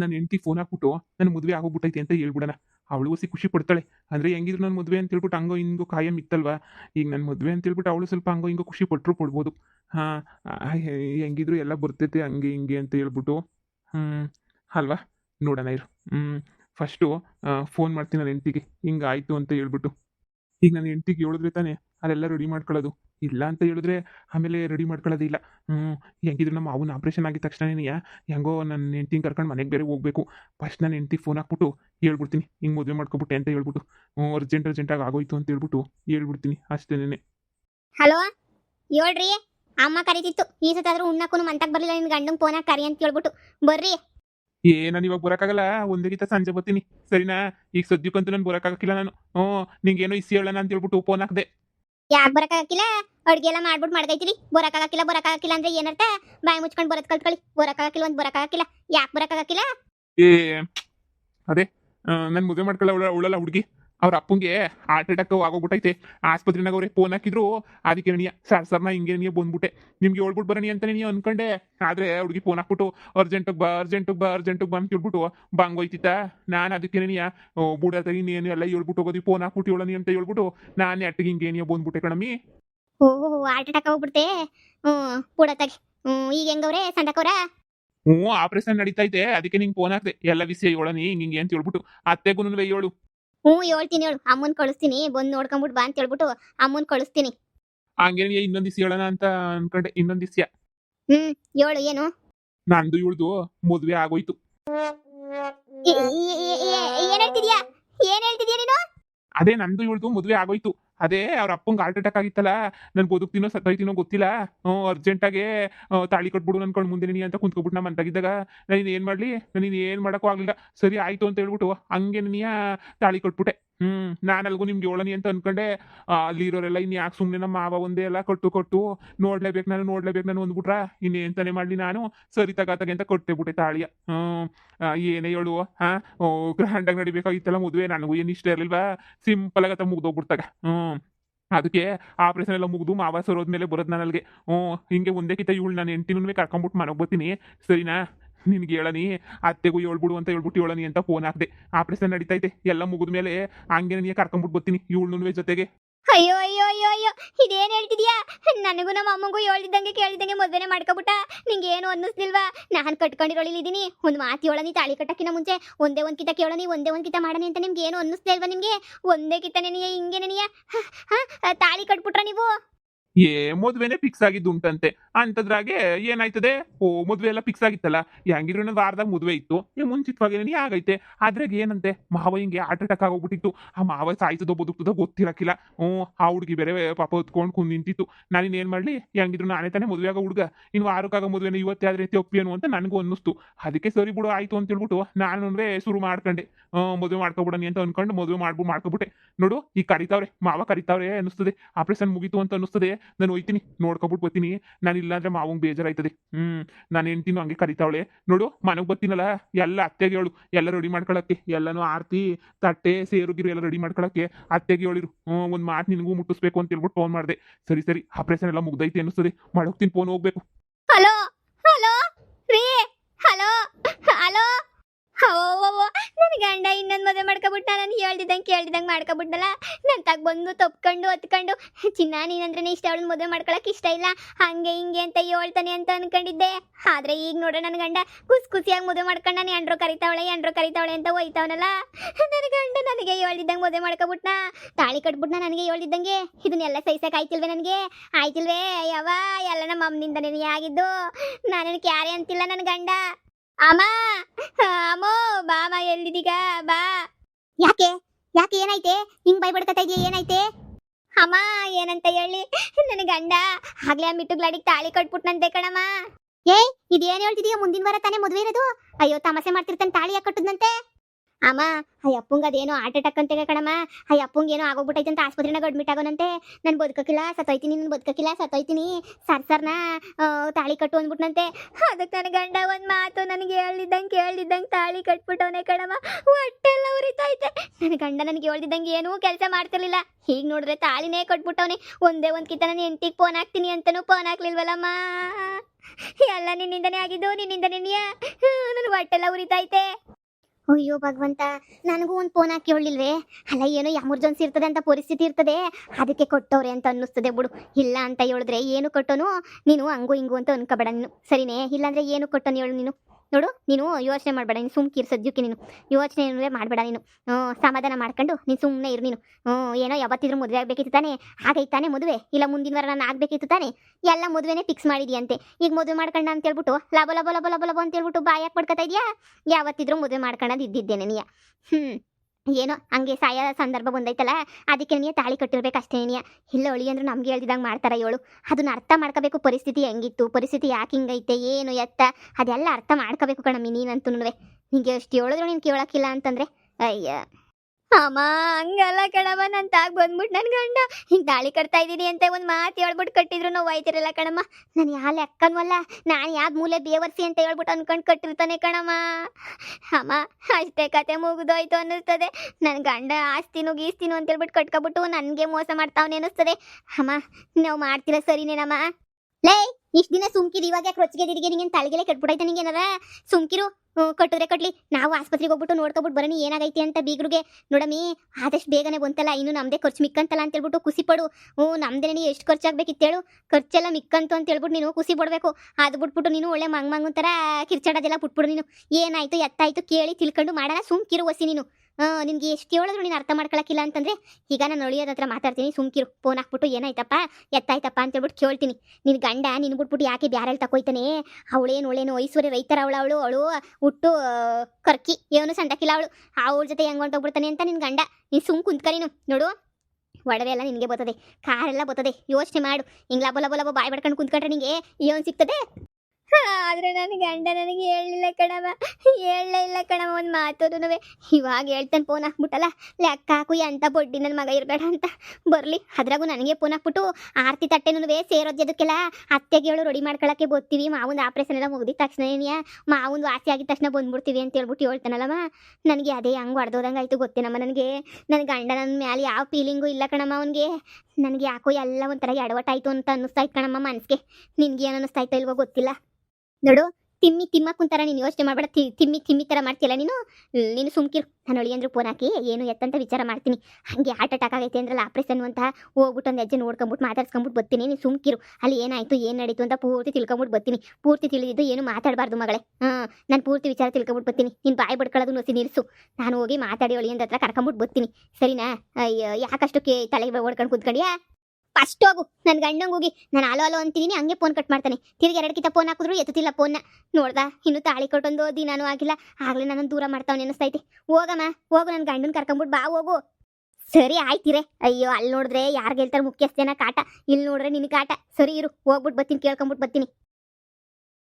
ನನ್ನ ಹೆಂಡತಿ ಫೋನ್ ಹಾಕ್ಬಿಟ್ಟು, ನನ್ನ ಮದುವೆ ಆಗೋಗ್ಬಿಟ್ಟೈತೆ ಅಂತ ಹೇಳ್ಬಿಡೋಣ. ಅವಳು ಒಸಿ ಖುಷಿ ಪಡ್ತಾಳೆ. ಅಂದ್ರೆ ಹೆಂಗಿದ್ರು ನನ್ನ ಮದುವೆ ಅಂತ ಹೇಳ್ಬಿಟ್ಟು ಹಂಗೋ ಹಿಂಗೋ ಕಾಯಂ ಇತ್ತಲ್ವಾ? ಈಗ ನನ್ನ ಮದುವೆ ಅಂತ ಹೇಳ್ಬಿಟ್ಟು ಅವಳು ಸ್ವಲ್ಪ ಹಂಗೋ ಹಿಂಗೋ ಖುಷಿ ಪಟ್ಟರು ಕೊಡ್ಬೋದು. ಹಾಂ ಹೆಂಗಿದ್ರು ಎಲ್ಲ ಬರ್ತೈತೆ, ಹಂಗೆ ಹಿಂಗೆ ಅಂತ ಹೇಳ್ಬಿಟ್ಟು. ಹ್ಞೂ ಅಲ್ವಾ? ನೋಡೋಣ ಇರು. ಹ್ಞೂ ಫಸ್ಟು ಫೋನ್ ಮಾಡ್ತೀನಿ ನನ್ನ ಹೆಂಡ್ತಿಗೆ. ಹಿಂಗೆ ಆಯಿತು ಅಂತ ಹೇಳ್ಬಿಟ್ಟು. ಈಗ ನನ್ನ ಹೆಂಡ್ತಿಗೆ ಹೇಳಿದ್ರೆ ತಾನೇ, ಅದೆಲ್ಲ ರೆಡಿ ಮಾಡ್ಕೊಳ್ಳೋದು. ಇಲ್ಲ ಅಂತ ಹೇಳಿದ್ರೆ ಆಮೇಲೆ ರೆಡಿ ಮಾಡ್ಕೊಳ್ಳೋದಿಲ್ಲ ಹ್ಞೂ ಹೆಂಗಿದ್ರು ನಮ್ಮ ಅವನ ಆಪ್ರೇಷನ್ ಆಗಿದ ತಕ್ಷಣನೇ ಹೆಂಗೋ ನನ್ನ ಹೆಂಡ್ತಿನ ಕರ್ಕೊಂಡು ಮನೆಗೆ ಬೇರೆ ಹೋಗ್ಬೇಕು. ಫಸ್ಟ್ ನಾನು ಹೆಂಡ್ತಿ ಫೋನ್ ಹಾಕ್ಬಿಟ್ಟು ಹೇಳ್ಬಿಡ್ತೀನಿ ಹಿಂಗೆ ಮದುವೆ ಮಾಡ್ಕೊಬಿಟ್ಟೆ ಅಂತ ಹೇಳ್ಬಿಟ್ಟು ಹ್ಞೂ ಅರ್ಜೆಂಟ್ ಅರ್ಜೆಂಟಾಗಿ ಆಗೋಯ್ತು ಅಂತ ಹೇಳ್ಬಿಟ್ಟು ಹೇಳ್ಬಿಡ್ತೀನಿ ಅಷ್ಟೇನೆ. ಹಲೋ ಹೇಳ್ರಿ ಅಮ್ಮ ಕರೀತಿತ್ತು ಈ ಸತಾದ್ರೂ ಉಣ್ಣಕ್ಕೂ ಮಂತಕ್ಕೆ ಬರಲಿಲ್ಲ ನಿನ್ನ ಗಂಡಂಗೆ ಫೋನ್ ಹಾಕಿ ಕರಿ ಅಂತ ಹೇಳ್ಬಿಟ್ಟು. ಬರ್ರಿ. ಏ ನಾನು ಇವಾಗ ಬರೋಕ್ಕಾಗಲ್ಲ ಒಂದೇ ಗೀತ ಸಂಜೆ ಬರ್ತೀನಿ. ಸರಿನಾ ಈಗ ಸದ್ಯಕ್ಕಂತೂ ನಾನು ಬರೋಕ್ಕಾಗಕ್ಕಿಲ್ಲ ನಾನು. ಹ್ಞೂ ನಿಂಗೇನೋ ಇಸಿ ಹೇಳೋಣ ಅಂತ ಹೇಳ್ಬಿಟ್ಟು ಫೋನ್ ಹಾಕ್ದೆ. ಯಾಕೆ ಬರಕ್ಕಾಗಕ್ಕಿಲ್ಲ? ಅಡ್ಗೆ ಎಲ್ಲ ಮಾಡ್ಬಿಟ್ಟು ಮಾಡ್ದೈತಿರಿ ಬರಕ್ಕಾಗಕ್ಕಿಲ್ಲ ಬರಕ್ಕಾಗಕ್ಕಿಲ್ಲ ಅಂದ್ರೆ ಏನರ್ಥ? ಬಾಯಿ ಮುಚ್ಕೊಂಡು ಬರೋದ್ ಕಲ್ತ್ಕೊಳ್ಳಿ ಬರಕ್ಕಾಗಕ್ಕಿಲ್ಲ ಒಂದ್ ಯಾಕ್ ಯಾಕೆ ಬರಕ್ಕಾಗಕ್ಕಿಲ್ಲ? ಏ, ಅದೇ ನನ್ನ ಮದುವೆ ಮಾಡ್ಕೊಳ್ಳ ಉಳ್ಳಲ್ಲ ಹುಡುಗಿ? ಅವ್ರ ಅಪ್ಪಂಗೆ ಹಾರ್ಟ್ ಅಟ್ಯಾಕ್ ಆಗೋಗ್ಬಿಟ್ಟೈತೆ. ಆಸ್ಪತ್ರೆನಾಗ ಅವ್ರಿಗೆ ಫೋನ್ ಹಾಕಿದ್ರು. ಅದಕ್ಕೆ ನೀ ಸರ್ ಸರ್ನ ಹಿಂಗೆ ನೀ ಬಂದ್ಬಿಟ್ಟೆ. ನಿಮ್ಗೆ ಹೇಳ್ಬಿಟ್ಟು ಬರೋಣಿ ಅಂತ ನೀ ಅನ್ಕೊಂಡೆ. ಆದ್ರೆ ಹುಡುಗಿ ಫೋನ್ ಹಾಕ್ಬಿಟ್ಟು ಅರ್ಜೆಂಟಿಗೆ ಬಾ ಅರ್ಜೆಂಟಿಗೆ ಬಾ ಅರ್ಜೆಂಟಿಗೆ ಬಂದು ಕೇಳ್ಬಿಟ್ಟು ಬಂಗೋಯ್ತಿತ್ತ ನಾನು ಅದಕ್ಕೆ ನೀ ಬುಡತರಿ ನೀನು ಎಲ್ಲ ಹೇಳ್ಬಿಟ್ಟು ಹೋಗೋದಿ. ಫೋನ್ ಹಾಕ್ಬಿಟ್ಟು ಹೇಳೋನಿ ಅಂತ ಹೇಳ್ಬಿಟ್ಟು ನಾನು ಅಟ್ಟಿಗೆ ಹಿಂಗೆ ನೀ ಬಂದ್ಬಿಟ್ಟೆ ಕಣಮ್ಮಿ. ಓ ಹಾರ್ಟ್ ಅಟ್ಯಾಕ್ ಹೋಗ್ಬಿಡ್ತೆ ಹ್ಮ್ ತಗಿ ಹ್ಞೂ ಈಗ ಹೆಂಗವ್ರೆ ಸಂಡಕವ್ರ ಹ್ಞೂ ಆಪರೇಷನ್ ನಡೀತೈತೆ ಅದಕ್ಕೆ ನಿಂಗೆ ಫೋನ್ ಹಾಕ್ದೆ. ಎಲ್ಲ ವಿಷಯ ಹೇಳೋನಿ ಹಿಂಗೆ ಹಿಂಗೆ ಅಂತ ಹೇಳ್ಬಿಟ್ಟು. ಅತ್ತೆಗೂ ಹೇಳು. ಹ್ಞೂ ಹೇಳ್ತೀನಿ ಹೇಳು. ಅಮ್ಮನ್ ಕಳಿಸ್ತೀನಿ. ಬಂದು ನೋಡ್ಕೊಂಬಿಟ್ಟು ಬಾ ಅಂತ ಹೇಳ್ಬಿಟ್ಟು ಅಮ್ಮನ್ ಕಳಿಸ್ತೀನಿ. ಹಂಗೆ ಇನ್ನೊಂದು ದಿವಸ ಹೇಳೋಣ ಅಂತ ಅನ್ಕೊಂಡೆ. ಇನ್ನೊಂದು ದಿವಸ. ಹ್ಮ್ ಹೇಳು ಏನು? ನಂದು ಇವಳ್ದು ಮದುವೆ ಆಗೋಯ್ತು. ಏ- ಏ- ಏ- ಏ- ಏನ್ ಹೇಳ್ತಿದ್ಯಾ? ಏನ್ ಹೇಳ್ತಿದ್ಯಾ ನೀನು? ಅದೇ ನಂದು ಇವಳ್ದು ಮದುವೆ ಆಗೋಯ್ತು. ಅದೇ ಅವ್ರ ಅಪ್ಪಂಗೆ ಹಾರ್ಟ್ ಅಟ್ಯಾಕ್ ಆಗಿತ್ತಲ್ಲ, ನನ್ ಬದುಕ್ತೀನೋ ಸತ್ತೋಯ್ತೀನೋ ಗೊತ್ತಿಲ್ಲ. ಹ್ಞೂ ಅರ್ಜೆಂಟಾಗೆ ತಾಳಿ ಕಟ್ಬಿಡು ನನ್ ಕಣ್ ಮುಂದೆ ನೀ ಅಂತ ಕುಂತ್ಕೊಬಿಟ್ಟು ನಮ್ಮ ಅಂತಾಗಿದ್ದಾಗ ನಾನು ಏನ್ ಮಾಡ್ಲಿ? ನಾನು ಏನ್ ಮಾಡಕ್ಕೂ ಆಗ್ಲಿಲ್ಲ. ಸರಿ, ಆಯ್ತು ಅಂತ ಹೇಳ್ಬಿಟ್ಟು ಹಂಗೆ ನೀ ತಾಳಿ ಕಟ್ಬಿಟ್ಟೆ. ಹ್ಮ್ ನಾನು ಅಲ್ಗೂ ನಿಮ್ಗೆ ಏಳನಿ ಅಂತ ಅನ್ಕೊಂಡೆ. ಅಲ್ಲಿ ಇರೋರೆಲ್ಲ ಇನ್ ಯಾಕೆ ಸುಮ್ಮನೆ ನಮ್ಮ ಮಾವ ಒಂದೇ ಎಲ್ಲ ಕೊಟ್ಟು ಕೊಟ್ಟು ನೋಡ್ಲೇಬೇಕು ನಾನು ನೋಡ್ಲೇಬೇಕು ನಾನು ಅಂದ್ಬಿಟ್ರ? ಇನ್ನೇಂತಾನೆ ಮಾಡ್ಲಿ ನಾನು? ಸರಿ ತಗಾತಗೆ ಅಂತ ಕೊಟ್ಟೆ ಬಿಟ್ಟೆ ತಾಳಿಯ. ಹ್ಮ್ ಏನೇ ಹೇಳು ಹಾ? ಗ್ರ್ಯಾಂಡಾಗಿ ನಡಿಬೇಕಾಗಿತ್ತಲ್ಲ ಮದುವೆ? ನನಗೂ ಏನು ಇಷ್ಟ ಇರಲಿಲ್ವಾ? ಸಿಂಪಲ್ ಆಗತ್ತ ಮುಗ್ದೋಗ್ಬಿಡ್ತಾಗ ಹ್ಮ್, ಅದಕ್ಕೆ ಆಪರೇಷನ್ ಎಲ್ಲ ಮುಗಿದು ಮಾವ ಹೋದ್ಮೇಲೆ ಬರೋದು ನಾನು ಅಲ್ಲಿಗೆ ಹ್ಞೂ ಹಿಂಗೆ ಒಂದೇ ಕಿತ್ತ ಇವಳು ನಾನು ಎಂಟಿನೂ ಕರ್ಕೊಂಬಿಟ್ಟು ಮನೆಗೆ ಬರ್ತೀನಿ. ಸರಿನಾ? ನಿನ್ಗೆ ಹೇಳನಿ, ಅತ್ತೆಗೂ ಹೇಳ್ಬಿಡು ಅಂತ ಹೇಳ್ಬಿಟ್ಟು ಹೇಳನಿ ಅಂತ ಫೋನ್ ಹಾಕ್ದೆ. ಆಪರೇಷನ್ ನಡೀತೈತೆ ಎಲ್ಲ ಮುಗಿದ ಮೇಲೆ ಹಂಗೆ ನೀ ಕರ್ಕೊಂಡ್ಬಿಟ್ಟು ಬರ್ತೀನಿ ಇವಳು ಜೊತೆಗೆ. ಅಯ್ಯೋ ಅಯ್ಯೋ ಅಯ್ಯೋ ಅಯ್ಯೋ, ಇದೇನ್ ಹೇಳ್ತಿದ್ಯಾ? ನನಗೂ ನಮ್ಮ ಅಮ್ಮಗೂ ಹೇಳಿದಂಗೆ ಕೇಳಿದಂಗೆ ಮದುವೆನೆ ಮಾಡ್ಕೊಬಿಟ್ಟ. ನಿಂಗೆ ಏನು ಅನ್ನಿಸ್ಲಿಲ್ವಾ? ನಾನು ಕಟ್ಕೊಂಡಿರೋಳಿದ್ದೀನಿ ಒಂದು ಮಾತು ಹೇಳನಿ, ತಾಳಿ ಕಟ್ಟಕ್ಕಿನ ಮುಂಚೆ. ಒಂದೇ ಒಂದ್ ಕಿತ ಕೇಳನಿ, ಒಂದೇ ಒಂದ್ ಕಿತ ಮಾಡನಿ ಅಂತ ನಿಮ್ಗೆ ಏನು ಅನ್ನಿಸ್ತಾ ಇಲ್ವಾ ನಿಮ್ಗೆ? ಒಂದೇ ಕಿತ ನೆನೆಯ, ಹಿಂಗೆ ನೆನೆಯ. ತಾಳಿ ಕಟ್ಬಿಟ್ರ ನೀವು? ಏ ಮದ್ವೆನೆ ಫಿಕ್ಸ್ ಆಗಿದ್ದು ಉಂಟಂತೆ. ಅಂತದ್ರಾಗೆ ಏನಾಯ್ತದೆ? ಓ, ಮದ್ವೆ ಎಲ್ಲ ಫಿಕ್ಸ್ ಆಗಿತ್ತಲ್ಲ. ಹೆಂಗಿದ್ರು ವಾರದಾಗ ಮದ್ವೆ ಇತ್ತು. ಏ, ಮುಂಚಿತವಾಗಿ ಆಗೈತೆ? ಅದ್ರಾಗ ಏನಂತೆ? ಮಾವ ಹಿಂಗೆ ಹಾರ್ಟ್ ಅಟ್ಯಾಕ್ ಆಗೋಗ್ಬಿಟ್ಟಿತ್ತು. ಆ ಮಾವ ಸಾಯ್ತದೋ ಬದುಕ್ತದೋ ಗೊತ್ತಿರಕ್ಕಿಲ್ಲ ಹ್ಞೂ, ಆ ಹುಡುಗಿ ಬೇರೆ ಪಾಪ ಹೊತ್ಕೊಂಡು ಕುಂದ್ ನಿಂತಿತ್ತು ನಾನು ಇನ್ನೇನು ಮಾಡಲಿ? ಹೆಂಗಿದ್ರು ನಾನೇ ತಾನೇ ಮದುವೆ ಆಗೋ ಹುಡುಗ. ಇನ್ನು ವಾರಕ್ಕಾಗ ಮದುವೆನ ಇವತ್ತೇ ಆದ್ರೆ ಒಪ್ಪಿಯನು ಅಂತ ನನಗೂ ಅನ್ನಿಸ್ತು. ಅದಕ್ಕೆ ಸರಿ ಬಿಡು, ಆಯ್ತು ಅಂತ ಹೇಳ್ಬಿಟ್ಟು ನಾನು ಶುರು ಮಾಡ್ಕೊಂಡೆ. ಮದುವೆ ಮಾಡ್ಕೊಬಿಡನಿ ಅಂತ ಅನ್ಕೊಂಡು ಮದುವೆ ಮಾಡ್ಬಿಟ್ಟು ಮಾಡ್ಕೊಬಿಟ್ಟೆ. ನೋಡು, ಈ ಕರಿತಾವ್ರೆ, ಮಾವ ಕರಿತಾವ್ರೆ ಅನ್ನಿಸ್ತದೆ. ಆಪರೇಷನ್ ಮುಗೀತು ಅಂತ ಅನ್ನಿಸ್ತದೆ. ನಾನು ಹೋಯ್ತೀನಿ ನೋಡ್ಕೊಬಿಟ್ಟು ಬರ್ತೀನಿ. ನಾನು ಇಲ್ಲಾಂದ್ರೆ ಮಾವಂಗ್ ಬೇಜಾರಾಯ್ತದೆ. ಹ್ಮ್, ನಾನು ಹೆಂಡ್ತಿನೂ ಹಂಗೆ ಕರಿತಾವಳೆ. ನೋಡು, ಮನೆಗೆ ಬರ್ತೀನಲ್ಲ, ಎಲ್ಲ ಅತ್ತೆಗೆ ಹೇಳು. ಎಲ್ಲ ರೆಡಿ ಮಾಡ್ಕೊಳಕ್ಕೆ. ಎಲ್ಲನೂ ಆರ್ತಿ, ತಟ್ಟೆ, ಸೇರು, ಗಿರು ಎಲ್ಲ ರೆಡಿ ಮಾಡ್ಕೊಳಕ್ಕೆ. ಅತ್ತೆಗೆ ಹೇಳಿರು ಹ್ಞೂ ಒಂದು ಮಾತು ನಿನಗೂ ಮುಟ್ಟಿಸ್ಬೇಕು ಅಂತ ಹೇಳ್ಬಿಟ್ಟು ಫೋನ್ ಮಾಡಿದೆ. ಸರಿ ಸರಿ ಆಪರೇಷನ್ ಎಲ್ಲ ಮುಗ್ದೈತೆ ಅನ್ನಿಸ್ತದೆ. ಮಾಡೋಗ್ತೀನಿ ಫೋನ್ ಹೋಗ್ಬೇಕು. ಹಲೋ ಹಲೋ ರೀ ಹಲೋ ಹಲೋ ನನ್ನ ಗಂಡ ಇನ್ನೊಂದು ಮದುವೆ ಮಾಡ್ಕೊಬಿಟ್ಟ ನಾನು ಹೇಳ್ದಿದ್ದಂಗೆ ಕೇಳ್ದಿದ್ದಂಗೆ ಮಾಡ್ಕೊಬಿಟ್ಟಲ್ಲ ನನ್ನ ತಗ ಬಂದು ತಪ್ಕೊಂಡು ಹೊತ್ಕೊಂಡು. ಚಿನ್ನ ನೀನಂದ್ರೆ ಇಷ್ಟ, ಅವಳನ್ನ ಮದುವೆ ಮಾಡ್ಕೊಳಕ್ ಇಷ್ಟ ಇಲ್ಲ. ಹಂಗೆ ಹಿಂಗೆ ಅಂತ ಹೇಳ್ತಾನೆ ಅಂತ ಅನ್ಕೊಂಡಿದ್ದೆ. ಆದ್ರೆ ಈಗ ನೋಡ್ರೆ ನನ್ನ ಗಂಡ ಖುಷಿ ಖುಷಿಯಾಗಿ ಮದುವೆ ಮಾಡ್ಕೊಂಡು ನಾನು ಎಂಡ್ರು ಕರಿತಾವಳೆ ಎಂಡ್ರು ಕರಿತಾವಳೆ ಅಂತ ಹೋಯ್ತಾವನಲ್ಲ ನನ್ನ ಗಂಡ ನನಗೆ ಹೇಳ್ದಿದ್ದಂಗೆ ಮದುವೆ ಮಾಡ್ಕೊಬಿಟ್ನ? ತಾಳಿ ಕಟ್ಬಿಟ್ನ ನನಗೆ ಹೇಳ್ದಿದ್ದಂಗೆ? ಇದನ್ನೆಲ್ಲ ಸಹಿಸಕ್ ಆಯ್ತಿಲ್ವೇ ನನಗೆ? ಆಯ್ತಿಲ್ವೇ? ಯಾವ ಎಲ್ಲ ನಮ್ಮ ಅಮ್ಮನಿಂದ ನನಗೆ ಆಗಿದ್ದು. ನಾನೇನು ಯಾರೇ ಅಂತಿಲ್ಲ ನನ್ನ ಗಂಡ. ಅಮ್ಮ ಅಮ್ಮೋ ಬಾಮ ಎಲ್ಲಿದೀಗ ಬಾ. ಯಾಕೆ? ಯಾಕೆ ಏನೈತೆ? ಹಿಂಗ್ ಬೈ ಇದೀಯ ಏನೈತೆ? ಅಮ್ಮ ಏನಂತ ಹೇಳಿ? ನನ್ನ ಗಂಡ ಆಗ್ಲೇ ಆ ಮಿಟ್ಟುಗ್ಲಾಡಿಗೆ ತಾಳಿ ಕಟ್ಬಿಟ್ನಂತೆ ಕಣಮ್ಮ. ಏಯ್ ಇದೇನ್ ಹೇಳ್ತಿದೀಯ? ಮುಂದಿನ ವಾರ ತಾನೇ ಮದುವೆ ಇರೋದು? ಅಯ್ಯೋ ತಮಾಸೆ ಮಾಡ್ತಿರ್ತಾನೆ ತಾಳಿ ಯಾಕೆ ಕಟ್ಟದ್ನಂತೆ? ಅಮ್ಮ, ಆ ಅಪ್ಪಂಗ ಅದೇನೋ ಹಾರ್ಟ್ ಅಟ್ಯಾಕ್ ಅಂತ ಕಣಮ್ಮ. ಆ ಏನೋ ಆಗೋಗ್ಬಿಟ್ಟೈತೆ ಅಂತ ಆಸ್ಪತ್ರೆನಾಗ ಅಡ್ಮಿಟ್ ಆಗೋನಂತೆ. ನಾನು ಬದುಕಕ್ಕಿಲ್ಲ, ಸತ್ತೋಯ್ತೀನಿ, ನಾನು ಬದುಕಕ್ಕಿಲ್ಲ, ಸತ್ತೋಯ್ತೀನಿ. ಸರ್ ಸರ್ನ ತಾಳಿ ಕಟ್ಟು ಅಂದ್ಬಿಟ್ನಂತೆ. ಅದಕ್ಕೆ ನನ್ನ ಗಂಡ ಒಂದು ಮಾತು ನನಗೆ ಹೇಳಿದ್ದಂಗೆ ಕೇಳಿದ್ದಂಗೆ ತಾಳಿ ಕಟ್ಬಿಟ್ಟವನೆ ಕಣಮ್ಮ. ಹೊಟ್ಟೆಲ್ಲ ಉರಿತೈತೆ. ನನ್ನ ಗಂಡ ನನಗೆ ಹೇಳ್ದಿದ್ದಂಗೆ ಏನೂ ಕೆಲಸ ಮಾಡ್ತಿರ್ಲಿಲ್ಲ. ಹೀಗ್ ನೋಡಿದ್ರೆ ತಾಳಿನೇ ಕಟ್ಬಿಟ್ಟವನೆ. ಒಂದೇ ಒಂದು ಕಿತ್ತ ನಾನು ಎಂಟಿಗೆ ಫೋನ್ ಹಾಕ್ತೀನಿ ಅಂತಲೂ ಫೋನ್ ಹಾಕ್ಲಿಲ್ವಲ್ಲಮ್ಮ. ಎಲ್ಲ ನಿನ್ನಿಂದನೇ ಆಗಿದ್ದು ನಿನ್ನಿಂದನೇ ನನಗೆ ಹೊಟ್ಟೆಲ್ಲ ಉರಿತೈತೆ. ಅಯ್ಯೋ ಭಗವಂತ, ನನಗೂ ಒಂದು ಫೋನ್ ಹಾಕಿ ಹೊಳ್ಳಿಲ್ವೇ ಅಲ್ಲ, ಏನೋ ಎಮರ್ಜೆನ್ಸಿ ಇರ್ತದೆ ಅಂತ ಪರಿಸ್ಥಿತಿ ಇರ್ತದೆ. ಅದಕ್ಕೆ ಕೊಟ್ಟವ್ರೆ ಅಂತ ಅನ್ನಿಸ್ತದೆ ಬಿಡು. ಇಲ್ಲ ಅಂತ ಹೇಳಿದ್ರೆ ಏನು ಕೊಟ್ಟೋನು? ನೀನು ಹಂಗು ಹಿಂಗು ಅಂತ ಅನ್ಕೋಬೇಡ ನೀನು. ಸರಿನೇ? ಇಲ್ಲಾಂದ್ರೆ ಏನು ಕೊಟ್ಟೋನು ಹೇಳು ನೀನು? ನೋಡು, ನೀನು ಯೋಚನೆ ಮಾಡಬೇಡ, ನೀನು ಸುಮ್ಮ ಸದ್ಯಕ್ಕೆ ನೀನು. ಯೋಚನೆ ಮಾಡಬೇಡ ನೀನು. ಸಮಾಧಾನ ಮಾಡ್ಕೊಂಡು ನೀನು ಸುಮ್ಮನೆ ಇರು ನೀನು. ಏನೋ ಯಾವತ್ತಿದ್ರು ಮದುವೆ ಆಗಬೇಕಿತ್ತು ತಾನೆ? ಆಗೈತೆ ತಾನೆ ಮದುವೆ? ಇಲ್ಲ ಮುಂದಿನ ವಾರ ನಾನು ಆಗಬೇಕಿತ್ತು ತಾನೆ? ಎಲ್ಲ ಮದುವೆನೇ ಫಿಕ್ಸ್ ಮಾಡಿದ್ಯಂತೆ. ಈಗ ಮದುವೆ ಮಾಡ್ಕೊಂಡ ಅಂತ ಹೇಳ್ಬಿಟ್ಟು ಲಬ ಲಬ ಲಬ ಲಬ ಲಬ ಅಂತ ಹೇಳ್ಬಿಟ್ಟು ಬಾಯಾಕ್ ಮಾಡ್ಕೊತಾ ಇದೆಯಾ? ಯಾವತ್ತಿದ್ರೂ ಮದುವೆ ಮಾಡ್ಕೊಳ್ಳೋದು ಇದ್ದಿದ್ದೇನೆ ನೀಯ. ಹ್ಞೂ ಏನೋ ಹಂಗೆ ಸಾಯೋ ಸಂದರ್ಭ ಬಂದೈತಲ್ಲ, ಅದಕ್ಕೆ ನೀ ತಾಳಿ ಕಟ್ಟಿರ್ಬೇಕು ಅಷ್ಟೇ ನೀಯ ಇಲ್ಲ ಒಳಿ ಅಂದ್ರೆ ನಮ್ಗೆ ಹೇಳ್ದಿದಂಗೆ ಮಾಡ್ತಾರೆ ಏಳು. ಅದನ್ನ ಅರ್ಥ ಮಾಡ್ಕೋಬೇಕು, ಪರಿಸ್ಥಿತಿ ಹೆಂಗಿತ್ತು, ಪರಿಸ್ಥಿತಿ ಯಾಕೆ ಹಿಂಗೈತೆ, ಏನು ಎತ್ತ, ಅದೆಲ್ಲ ಅರ್ಥ ಮಾಡ್ಕೋಬೇಕು ಕಣಮ್ಮಿ ನೀನಂತೂ ನಿಂಗೆ ಎಷ್ಟು ಹೇಳಿದ್ರು ನೀನು ಕೇಳೋಕ್ಕಿಲ್ಲ ಅಂತಂದರೆ, ಅಯ್ಯ. ಅಮ್ಮ, ಹಂಗಲ್ಲ ಕಣವ ನನ್ನ ತಾಗ್ ಬಂದ್ಬಿಟ್ಟು ನನ್ನ ಗಂಡ. ಹಿಂಗೆ ದಾಳಿ ಕಟ್ತಾ ಇದ್ದೀನಿ ಅಂತ ಒಂದು ಮಾತು ಹೇಳ್ಬಿಟ್ಟು ಕಟ್ಟಿದ್ರು ನಾವು ಒಯ್ತಿರಲ್ಲ ಕಣಮ್ಮ. ನಾನು ಯಾ ಲೆಕ್ಕನವಲ್ಲ ನಾನು ಯಾವ್ದು ಮೂಲೆ ಬೇವರ್ಸಿ ಅಂತ ಹೇಳ್ಬಿಟ್ಟು ಅನ್ಕೊಂಡು ಕಟ್ಟಿರ್ತಾನೆ ಕಣಮ್ಮ. ಅಮ್ಮ, ಅಷ್ಟೇ ಕತೆ ಮುಗಿದೋಯ್ತು ಅನ್ನಿಸ್ತದೆ. ನನ್ನ ಗಂಡ ಆಸ್ತಿನೂ ಗೀಸ್ತಿನೂ ಅಂತ ಹೇಳ್ಬಿಟ್ಟು ಕಟ್ಕೊಬಿಟ್ಟು ನನಗೆ ಮೋಸ ಮಾಡ್ತಾವನೆ ಅನ್ನಿಸ್ತದೆ. ಅಮ್ಮ, ನಾವು ಮಾಡ್ತಿರೋ ಸರಿನೇನಮ್ಮ? ಲೇ ಇಷ್ಟು ದಿನ ಸುಮ್ಕಿದ್ ಇವಾಗ ಯಾಕೆ ರೊಚ್ಚಿಗೆ ನಿಂಗೆ ತಲೆಗೆಲೆ ಕಟ್ಬಿಟ್ಟೈತೆ ನಿಂಗೆ ಏನಾರ ಸುಮ್ಕಿರು ಕಟ್ಟಿದ್ರೆ ಕಟ್ಲಿ. ನಾವು ಆಸ್ಪತ್ರೆಗೆ ಹೋಗ್ಬಿಟ್ಟು ನೋಡ್ಕೊಬಿಟ್ಟು ಬರೋಣ ಏನಾಗೈತಿ ಅಂತ ಬೀಗ್ರಿಗೆ. ನೋಡಮ್ಮಿ, ಆದಷ್ಟು ಬೇಗನೆ ಬಂತಲ್ಲ, ಇನ್ನು ನಮ್ದೇ ಖರ್ಚು ಮಿಕ್ಕಂತಲ್ಲ ಅಂತ ಹೇಳ್ಬಿಟ್ಟು ಖುಷಿ ಪಡು. ಹ್ಞೂ, ನಮ್ದೇನೆ ಎಷ್ಟು ಖರ್ಚಾಗಬೇಕಿತ್ತೇಳು ಖರ್ಚೆಲ್ಲ ಮಿಕ್ಕಂತು ಅಂತ ಹೇಳ್ಬಿಟ್ಟು ನೀನು ಖುಷಿ ಪಡಬೇಕು. ಅದು ಬಿಟ್ಬಿಟ್ಟು ನೀನು ಒಳ್ಳೆ ಮಂಗ್ ಮಂಗ್ ಒಂಥರ ಕಿರ್ಚಾಡೋದೆಲ್ಲ ಬಿಟ್ಬಿಡು ನೀನು. ಏನಾಯ್ತು, ಎತ್ತಾಯ್ತು ಕೇಳಿ ತಿಳ್ಕೊಂಡು ಮಾಡೋಣ ಸುಮ್ಕಿರು ವಸಿ ನೀನು. ನಿನ್ಗೆ ಎಷ್ಟು ಕೇಳಿದ್ರು ನೀನು ಅರ್ಥ ಮಾಡ್ಕೊಳಕ್ಕಿಲ್ಲ ಅಂತಂದ್ರೆ ಈಗ ನಾನು ಒಳಿಯೋದ ಹತ್ರ ಮಾತಾಡ್ತೀನಿ, ಸುಮ್ಕಿರು ಫೋನ್ ಹಾಕ್ಬಿಟ್ಟು ಏನಾಯ್ತಪ್ಪ, ಎತ್ತಾಯ್ತಪ್ಪ ಅಂತ ಹೇಳ್ಬಿಟ್ಟು ಕೇಳ್ತೀನಿ. ನಿನ್ ಗಂಡ ನಿನ್ ಬಿಟ್ಬಿಟ್ಟು ಯಾಕೆ ಬ್ಯಾರಲ್ ತಕೊಯ್ತಾನೆ? ಅವಳೇನು ಒಳ್ಳೇನು ಐಶ್ವರ್ಯ ರೈತರ ಅವಳು ಅವಳು ಅವಳು ಹುಟ್ಟು ಕರ್ಕಿ, ಏನು ಸಂಡಕ್ಕಿಲ್ಲ ಅವಳು. ಅವಳ ಜೊತೆ ಹೆಂಗ್ ಹೊಂಟೋಗ್ಬಿಡ್ತಾನೆ ಅಂತ ನಿನ್ ಗಂಡ. ನೀನು ಸುಮ್ ಕುಂತ್ಕ ನೀನು. ನೋಡು, ಒಡವೆ ಎಲ್ಲ ನಿನಗೆ ಬರ್ತದೆ, ಕಾರೆಲ್ಲ ಬರ್ತದೆ. ಯೋಚನೆ ಮಾಡು. ಹಿಂಗೆ ಲಬೋ ಲಬೋ ಲಬೋ ಬಾಯ್ ಬಡ್ಕೊಂಡು ಕುಂತ್ಕೊಂಡ್ರೆ ನಿಂಗೆ ಏನು ಸಿಗ್ತದೆ? ಆದ್ರೆ ನನ್ನ ಗಂಡ ನನಗೆ ಹೇಳಲಿಲ್ಲ ಕಣವ ಹೇಳಲೇ ಇಲ್ಲ ಕಣವ ಒಂದು ಮಾತುನು ಇವಾಗ ಹೇಳ್ತಾನೆ ಫೋನ್ ಹಾಕ್ಬಿಟ್ಟಲ್ಲ ಲೆಕ್ಕ ಹಾಕು, ಎಂತ ಬೊಡ್ಡಿ ನನ್ನ ಮಗ ಇರಬೇಡ ಅಂತ. ಬರ್ಲಿ, ಅದ್ರಾಗೂ ನನಗೆ ಫೋನ್ ಹಾಕ್ಬಿಟ್ಟು ಆರ್ತಿ ತಟ್ಟೆನೂ ಸೇರೋದ್ಯದಕ್ಕೆಲ್ಲ ಅತ್ತೆಗೆ ಹೇಳು ರೆಡಿ ಮಾಡ್ಕೊಳಕ್ಕೆ ಬರ್ತೀವಿ ಮಾವಂದು ಆಪ್ರೇಷನ್ ಎಲ್ಲ ಮುಗಿದ ತಕ್ಷಣ ಮಾವಂದು ವಾಸಿ ಆಗಿದ ತಕ್ಷಣ ಬಂದ್ಬಿಡ್ತೀವಿ ಅಂತ ಹೇಳ್ಬಿಟ್ಟು ಹೇಳ್ತಾನಲ್ಲಮ್ಮ. ನನಗೆ ಅದೇ ಹಂಗೆ ಹೊಡೆದೋದಂಗೆ ಆಯ್ತು ಗೊತ್ತೇನಮ್ಮ ನನಗೆ? ನನ್ನ ಗಂಡ ನನ್ನ ಮ್ಯಾಲೆ ಯಾವ ಫೀಲಿಂಗು ಇಲ್ಲ ಕಣಮ್ಮ ಅವನಿಗೆ. ನನಗೆ ಯಾಕೋ ಎಲ್ಲ ಒಂಥರ ಎಡವಟ್ಟಾಯ್ತು ಅಂತ ಅನ್ನಿಸ್ತಾಯ್ತು ಕಣಮ್ಮ ಮನಸ್ಸಿಗೆ ನಿನಗೆ ಏನು ಅನ್ನಿಸ್ತಾಯ್ತೋ ಇಲ್ವೋ ಗೊತ್ತಿಲ್ಲ. ನೋಡು, ತಿಮ್ಮಿ ತಿಮ್ಮಕ್ ಕುಂತಾರ, ನೀನು ಯೋಚನೆ ಮಾಡಬೇಡ ತಿಮ್ಮಿ ತಿಮ್ಮಿ ಥರ ಮಾಡ್ತಿಲ್ಲ ನೀನು? ನೀನು ಸುಮ್ಕಿರು, ನಾನು ಅಳಿ ಅಂದ್ರೆ ಫೋನ್ ಹಾಕಿ, ಏನು ಎತ್ತಂತ ವಿಚಾರ ಮಾಡ್ತೀನಿ. ಹಾಗೆ ಹಾರ್ಟ್ ಅಟ್ಯಾಕ್ ಆಗೈತೆ ಅಂದ್ರಲ್ಲ ಆಪ್ರೇಷನ್ ಅಂತ ಹೋಗ್ಬಿಟ್ಟು ಒಂದು ಹೆಜ್ಜೆ ನೋಡ್ಕೊಂಬಿಟ್ಟು ಮಾತಾಡ್ಸ್ಕೊಂಬಿಟ್ಟು ಬರ್ತೀನಿ, ನೀನು ಸುಮ್ಕಿರು. ಅಲ್ಲಿ ಏನಾಯ್ತು, ಏನು ನಡೀತು ಅಂತ ಪೂರ್ತಿ ತಿಳ್ಕೊಂಬಿಟ್ಟು ಬರ್ತೀನಿ. ಪೂರ್ತಿ ತಿಳಿದಿದ್ದು ಏನು ಮಾತಾಡಬಾರ್ದು ಮಗಳೇ. ಹಾಂ ನಾನು ಪೂರ್ತಿ ವಿಚಾರ ತಿಳ್ಕೊಂಬಿಟ್ಟು ಬರ್ತೀನಿ. ನೀನು ಬಾಯಿ ಬಡ್ಕೊಳ್ಳೋದು ನೋಸಿ ನಿಲ್ಸು. ನಾನು ಹೋಗಿ ಮಾತಾಡಿ ಒಳಿ ಹತ್ರ ಕರ್ಕೊಂಬಿಟ್ಟು ಬರ್ತೀನಿ. ಸರಿನಾ? ಯಾಕಷ್ಟು ಕೇ, ತಲೆಗೆ ಓಡ್ಕೊಂಡು ಕುತ್ಕೊಂಡಿಯಾ? ಫಸ್ಟ್ ಹೋಗು. ನನ್ನ ಗಂಡಂಗೆ ಹೋಗಿ. ನಾನು ಆಲೋ ಆಲೋ ಅಂತೀನಿ ಹಂಗೆ ಫೋನ್ ಕಟ್ ಮಾಡ್ತಾನೆ. ತಿರ್ಗಿ ಎರಡಕ್ಕಿಂತ ಕಿತ ಫೋನ್ ಹಾಕಿದ್ರು ಎತ್ತುತ್ತಿಲ್ಲ ಫೋನ್ನ ನೋಡ್ದ, ಇನ್ನು ತಾಳಿ ಕೊಟ್ಟೊಂದು ನಾನು ಆಗಿಲ್ಲ. ಆಗ್ಲೇ ನನ್ನ ದೂರ ಮಾಡ್ತಾವನೆ ಅನ್ನಿಸ್ತೈತೆ. ಹೋಗಮ್ಮ, ಹೋಗು ನನ್ನ ಗಂಡನ ಕರ್ಕೊಂಬಿಟ್ಟು ಬಾ, ಹೋಗು. ಸರಿ ಆಯ್ತಿರೆ ಅಯ್ಯೋ, ಅಲ್ಲಿ ನೋಡಿದ್ರೆ ಯಾರು ಗೆಲ್ತಾರೆ ಮುಖ್ಯಸ್ಥೇನ ಕಾಟ. ಇಲ್ಲಿ ನೋಡ್ರೆ ನಿನ್ ಕಾಟ. ಸರಿ ಇರು ಹೋಗ್ಬಿಟ್ಟು ಬರ್ತೀನಿ ಕೇಳ್ಕೊಂಬಿಟ್ಟು ಬರ್ತೀನಿ